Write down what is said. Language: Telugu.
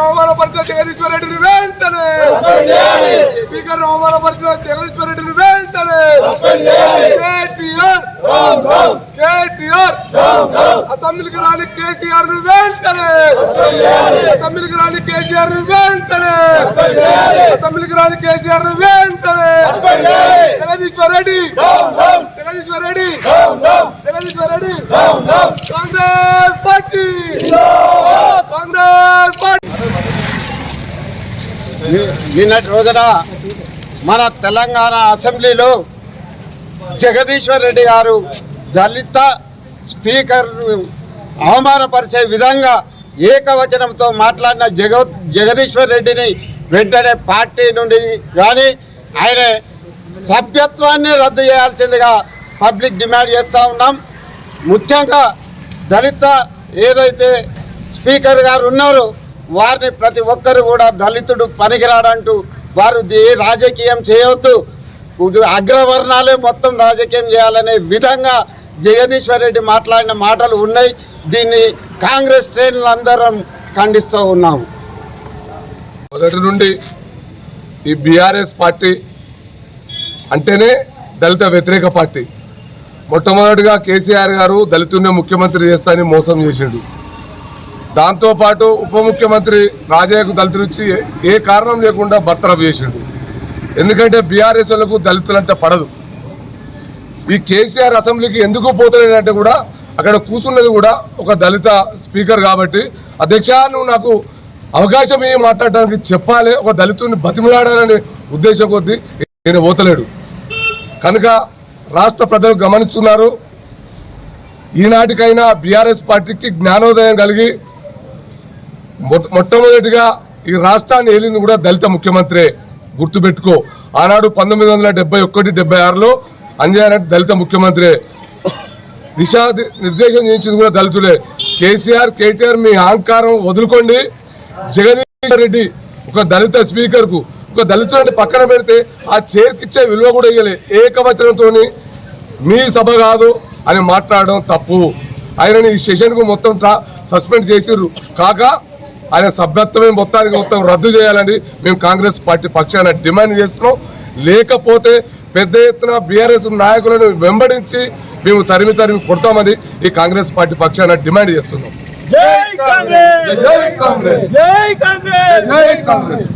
అవమానపరిచిన జగదీశ్వర రెడ్డిని వెంటనే స్పీకర్ అవమానపరిచిన జగదీశ్వర రెడ్డిని వెంటనే కేటీఆర్! కేటీఆర్! అసెంబ్లీకి రాని కేసీఆర్ను వెంటనే అసెంబ్లీకి రాని కేసీఆర్ను వెంటనే అసెంబ్లీకి రాని కేసీఆర్ను వెంటనే జగదీశ్వర్ రెడ్డి జగదీశ్వర్ రెడ్డి జగదీశ్వర్ రెడ్డి కాంగ్రెస్ పార్టీ కాంగ్రెస్ పార్టీ నిన్నటి రోజున మన తెలంగాణ అసెంబ్లీలో జగదీశ్వర్ రెడ్డి గారు దళిత స్పీకర్ అవమానపరిచే విధంగా ఏకవచనంతో మాట్లాడిన జగ జగదీశ్వర్ రెడ్డిని వెంటనే పార్టీ నుండి కానీ ఆయన సభ్యత్వాన్ని రద్దు చేయాల్సిందిగా పబ్లిక్ డిమాండ్ చేస్తూ ఉన్నాం. ముఖ్యంగా దళిత ఏదైతే స్పీకర్ గారు ఉన్నారో వారిని ప్రతి ఒక్కరు కూడా దళితుడు పనికిరాడంటూ వారు రాజకీయం చేయవద్దు అగ్రవర్ణాలే మొత్తం రాజకీయం చేయాలనే విధంగా జగదీశ్వర్ రెడ్డి మాట్లాడిన మాటలు ఉన్నాయి. దీన్ని కాంగ్రెస్ శ్రేణులు అందరం ఖండిస్తూ ఉన్నాము. మొదటి నుండి ఈ బీఆర్ఎస్ పార్టీ అంటేనే దళిత వ్యతిరేక పార్టీ. మొట్టమొదటిగా కేసీఆర్ గారు దళితుడిని ముఖ్యమంత్రి చేస్తానని మోసం చేసిండు. దాంతోపాటు ఉప ముఖ్యమంత్రి రాజయ్యకు దళితులు ఏ కారణం లేకుండా బర్తరఫ్ చేసిండు. ఎందుకంటే బీఆర్ఎస్ వాళ్ళకు దళితులంటే పడదు. ఈ కేసీఆర్ అసెంబ్లీకి ఎందుకు పోతలేదంటే కూడా అక్కడ కూర్చున్నది కూడా ఒక దళిత స్పీకర్ కాబట్టి అధ్యక్ష నువ్వు నాకు అవకాశం ఏమి మాట్లాడడానికి చెప్పాలి ఒక దళితుడిని బతిమలాడాలనే ఉద్దేశం కొద్దీ నేను పోతలేడు. కనుక రాష్ట్ర ప్రజలు గమనిస్తున్నారు. ఈనాటికైనా బీఆర్ఎస్ పార్టీకి జ్ఞానోదయం కలిగి మొట్టమొదటిగా ఈ రాష్ట్రాన్ని ఏలింది కూడా దళిత ముఖ్యమంత్రి. గుర్తుపెట్టుకో ఆనాడు పంతొమ్మిది వందల డెబ్బై ఒకటి డెబ్బై ఆరులో అంజయ్యనాయుడు దళిత ముఖ్యమంత్రి. దిశా నిర్దేశం చేయించింది కూడా దళితులే. కేసీఆర్ కేటీఆర్ మీ అహంకారం వదులుకోండి. జగదీశ్వర్ రెడ్డి ఒక దళిత స్పీకర్కు ఒక దళితులని పక్కన పెడితే ఆ చేర్కిచ్చే విలువ కూడా ఇవ్వలే ఏకవచనంతో మీ సభ కాదు అని మాట్లాడడం తప్పు. ఆయనని ఈ సెషన్ మొత్తం సస్పెండ్ చేసిర్రు. కాక ఆయన సభ్యత్వమే మొత్తానికి మొత్తం రద్దు చేయాలని మేము కాంగ్రెస్ పార్టీ పక్షాన డిమాండ్ చేస్తున్నాం. లేకపోతే పెద్ద ఎత్తున బీఆర్ఎస్ నాయకులను వెంబడించి మేము తరిమి తరిమి కొడతామని ఈ కాంగ్రెస్ పార్టీ పక్షాన డిమాండ్ చేస్తున్నాం. జై కాంగ్రెస్! జై కాంగ్రెస్! జై కాంగ్రెస్! జై కాంగ్రెస్!